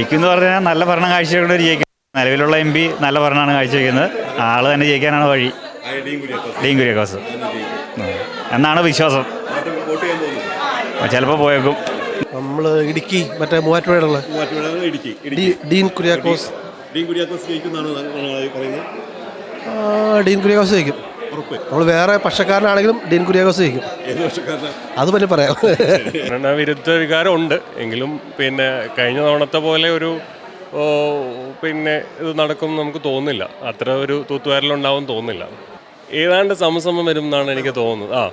ജയിക്കും എന്ന് പറഞ്ഞാൽ നല്ല ഭരണം ഒരു ജയിക്കും നിലവിലുള്ള എം പി നല്ല ഭരണമാണ് കാഴ്ചവെക്കുന്നത്. ആൾ തന്നെ ജയിക്കാനാണ് വഴി. ഡീൻ കുര്യാക്കോസ്. എന്നാണ് വിശ്വാസം. ചിലപ്പോൾ പോയേക്കും. നമ്മൾ ഇടുക്കി മറ്റേ മൂവാറ്റുപുഴയുള്ള മൂവാറ്റുപുഴ ഡീൻ കുര്യാക്കോസ്. ഡീൻ കുര്യാക്കോസ് ജയിക്കും ഡീൻ കുര്യാക്കോസ് ജയിക്കും. ഉറപ്പ്. നമ്മൾ വേറെ പക്ഷക്കാരനാണെങ്കിലും ഡീൻ കുര്യാഗോസ് ജയിക്കും. ഏത് അത് പറ്റി പറയാം. ഭരണവിരുദ്ധ വികാരം ഉണ്ട്. എങ്കിലും പിന്നെ കഴിഞ്ഞ തവണത്തെ പോലെ ഒരു ഓ, പിന്നെ ഇത് നടക്കും നമുക്ക് തോന്നുന്നില്ല. അത്ര ഒരു തൂത്തുവാരലുണ്ടാവും തോന്നുന്നില്ല. ഏതാണ്ട് സമസമം വരും എന്നാണ് എനിക്ക് തോന്നുന്നത്. ആ.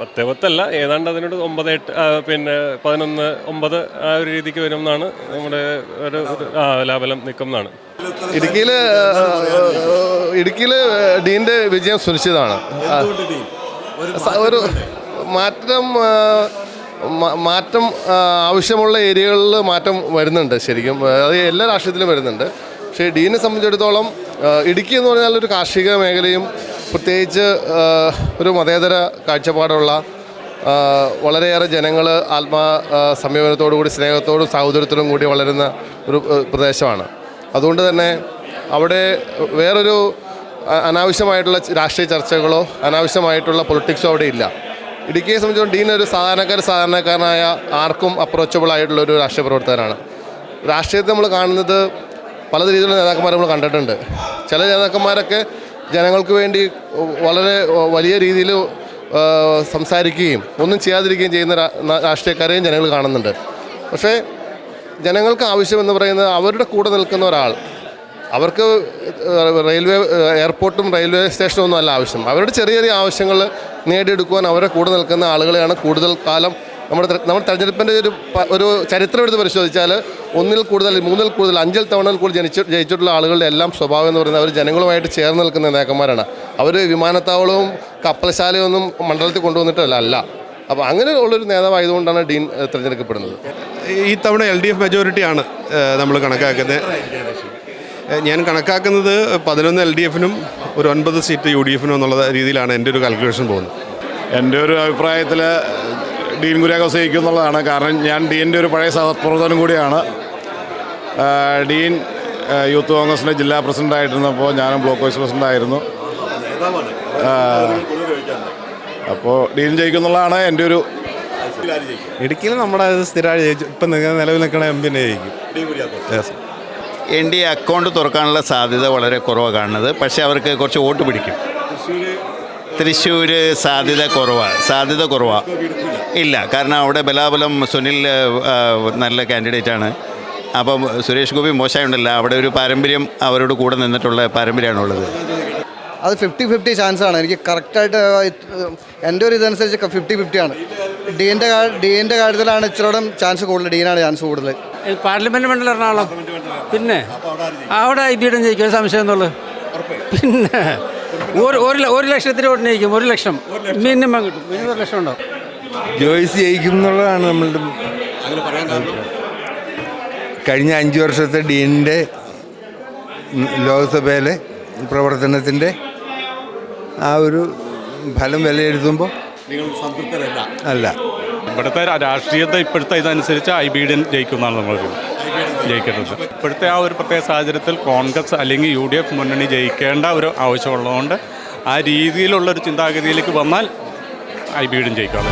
പത്തേ പത്തല്ല. ഏതാണ്ട് അതിനോട് ഒമ്പത് എട്ട് ആ, പിന്നെ പതിനൊന്ന് ഒമ്പത് ആ ഒരു രീതിക്ക് വരും എന്നാണ് നമ്മുടെ ഒരു ഒരു- ആ ലാബലം നിൽക്കും എന്നാണ് ഇടുക്കിയിൽ ഇടുക്കിയിൽ ഡീന്റെ വിജയം സുനിശ്ചിതമാണ്. ഒരു മാറ്റം മാറ്റം ആവശ്യമുള്ള ഏരിയകളിൽ മാറ്റം വരുന്നുണ്ട് ശരിക്കും. അത് എല്ലാ രാഷ്ട്രീയത്തിലും വരുന്നുണ്ട്. പക്ഷേ ഡീനെ സംബന്ധിച്ചിടത്തോളം ഇടുക്കി എന്ന് പറഞ്ഞാൽ ഒരു കാർഷിക മേഖലയും പ്രത്യേകിച്ച് ഒരു മതേതര കാഴ്ചപ്പാടുള്ള വളരെയേറെ ജനങ്ങൾ ആത്മാ സംയമനത്തോടു കൂടി സ്നേഹത്തോടും സാഹോദര്യത്തോടും കൂടി വളരുന്ന ഒരു പ്രദേശമാണ്. അതുകൊണ്ട് തന്നെ അവിടെ വേറൊരു അനാവശ്യമായിട്ടുള്ള രാഷ്ട്രീയ ചർച്ചകളോ അനാവശ്യമായിട്ടുള്ള പൊളിറ്റിക്സോ അവിടെ ഇല്ല. ഇടുക്കിയെ സംബന്ധിച്ചിടത്തോളം ഡീൻ ഒരു സാധാരണക്കാർ സാധാരണക്കാരനായ ആർക്കും അപ്രോച്ചബിൾ ആയിട്ടുള്ള ഒരു രാഷ്ട്രീയ പ്രവർത്തകനാണ്. രാഷ്ട്രീയത്തെ നമ്മൾ കാണുന്നത് പല രീതിയിലുള്ള നേതാക്കന്മാരെ നമ്മൾ കണ്ടിട്ടുണ്ട്. ചില നേതാക്കന്മാരൊക്കെ ജനങ്ങൾക്ക് വേണ്ടി വളരെ വലിയ രീതിയിൽ സംസാരിക്കുകയും ഒന്നും ചെയ്യാതിരിക്കുകയും ചെയ്യുന്ന രാഷ്ട്രീയക്കാരെയും ജനങ്ങൾ കാണുന്നുണ്ട്. പക്ഷേ ജനങ്ങൾക്ക് ആവശ്യമെന്ന് പറയുന്നത് അവരുടെ കൂടെ നിൽക്കുന്ന ഒരാൾ അവർക്ക് റെയിൽവേ എയർപോർട്ടും റെയിൽവേ സ്റ്റേഷനും ഒന്നും അല്ല ആവശ്യം. അവരുടെ ചെറിയ ചെറിയ ആവശ്യങ്ങൾ നേടിയെടുക്കുവാൻ അവരെ കൂടെ നിൽക്കുന്ന ആളുകളെയാണ് കൂടുതൽ കാലം നമ്മുടെ നമ്മൾ തെരഞ്ഞെടുപ്പിന്റെ ഒരു ഒരു ചരിത്രം എടുത്ത് പരിശോധിച്ചാൽ ഒന്നിൽ കൂടുതൽ മൂന്നിൽ കൂടുതൽ അഞ്ചിൽ തവണയിൽ കൂടുതൽ ജനിച്ചു ജയിച്ചിട്ടുള്ള ആളുകളുടെ എല്ലാം സ്വഭാവം എന്ന് പറയുന്നത് അവർ ജനങ്ങളുമായിട്ട് ചേർന്ന് നിൽക്കുന്ന നേതാക്കന്മാരാണ്. അവർ വിമാനത്താവളവും കപ്പൽശാലയും ഒന്നും മണ്ഡലത്തിൽ കൊണ്ടുവന്നിട്ടല്ല അല്ല. അപ്പോൾ അങ്ങനെ ഉള്ളൊരു നേതാവായതുകൊണ്ടാണ് ഡീൻ തിരഞ്ഞെടുക്കപ്പെടുന്നത്. ഈ തവണ എൽ ഡി എഫ് മെജോറിറ്റിയാണ് നമ്മൾ കണക്കാക്കുന്നത്. ഞാൻ കണക്കാക്കുന്നത് പതിനൊന്ന് എൽ ഡി എഫിനും ഒരു ഒൻപത് സീറ്റ് യു ഡി എഫിനും എന്നുള്ള രീതിയിലാണ് എന്റെ ഒരു കാൽക്കുലേഷൻ പോകുന്നത്. എന്റെ ഒരു അഭിപ്രായത്തിൽ ഡീൻ കുര്യാക്കോസ് ജയിക്കും എന്നുള്ളതാണ്. കാരണം ഞാൻ ഡീന്റെ ഒരു പഴയ സഹപ്രവർത്തനം കൂടിയാണ്. ഡീൻ യൂത്ത് കോൺഗ്രസിന്റെ ജില്ലാ പ്രസിഡന്റ് ആയിരുന്നപ്പോൾ ഞാനും ബ്ലോക്ക് വൈസ് പ്രസിഡന്റ് ആയിരുന്നു അപ്പോൾ ഡീൻ ജയിക്കും എന്നുള്ളതാണ് എന്റെ ഒരു ഇടുക്കിയിൽ നമ്മുടെ സ്ഥിരമായി ജയിച്ചു. ഇപ്പം നിലവിൽ നിൽക്കുന്ന എം പിന്നെ ജയിക്കും. എൻ ഡി അക്കൗണ്ട് തുറക്കാനുള്ള സാധ്യത വളരെ കുറവാണ് കാണുന്നത്. പക്ഷേ അവർക്ക് കുറച്ച് വോട്ട് പിടിക്കും. തൃശ്ശൂർ സാധ്യത കുറവാണ് സാധ്യത കുറവാണ് ഇല്ല കാരണം അവിടെ ബലാബലം സുനിൽ നല്ല കാൻഡിഡേറ്റ് ആണ്. അപ്പം സുരേഷ് ഗോപി മോശമായുണ്ടല്ല അവിടെ ഒരു പാരമ്പര്യം അവരോട് കൂടെ നിന്നിട്ടുള്ള പാരമ്പര്യമാണുള്ളത്. അത് ഫിഫ്റ്റി ഫിഫ്റ്റി ചാൻസ് ആണ്. എനിക്ക് കറക്റ്റായിട്ട് എന്റെ ഒരു ഇതനുസരിച്ച് ഫിഫ്റ്റി ഫിഫ്റ്റി ആണ്. ഡീന്റെ ഡീന്റെ കാര്യത്തിലാണ് ഇച്ചിരി ചാൻസ് കൂടുതൽ. ഡീനാണ് ചാൻസ് കൂടുതൽ. പാർലമെന്റ് മണ്ഡലം എറണാകുളം. പിന്നെ? അവിടെ ഐ ബിയുടെ ജയിക്കും സംശയം എന്നുള്ളത് പിന്നെ ഒരു ഒരു ഒരു ലക്ഷത്തിന് വോട്ടിന് ജയിക്കും ഒരു ലക്ഷം. മിനിമം കിട്ടും. മിനിമം ഒരു ലക്ഷം ഉണ്ടോ? ജോയിസ് ജയിക്കും എന്നുള്ളതാണ് നമ്മളുടെ കഴിഞ്ഞ അഞ്ച് വർഷത്തെ ഡീനിന്റെ ലോക്സഭയിലെ പ്രവർത്തനത്തിന്റെ ആ ഒരു ഫലം വിലയിരുത്തുമ്പോൾ നിങ്ങൾ സംതൃപ്തരല്ല. അല്ല. ഇവിടുത്തെ രാഷ്ട്രീയത്തെ ഇപ്പോഴത്തെ ഇതനുസരിച്ച് ഐ ബി ഡി ജയിക്കുന്നതാണ് നമ്മൾ ജയിക്കുന്നത് ഇപ്പോഴത്തെ ആ ഒരു പ്രത്യേക സാഹചര്യത്തിൽ കോൺഗ്രസ് അല്ലെങ്കിൽ യു ഡി എഫ് മുന്നണി ജയിക്കേണ്ട ഒരു ആവശ്യമുള്ളതുകൊണ്ട് ആ രീതിയിലുള്ള ഒരു ചിന്താഗതിയിലേക്ക് വന്നാൽ ഐ ബി ഡിയും ജയിക്കാം.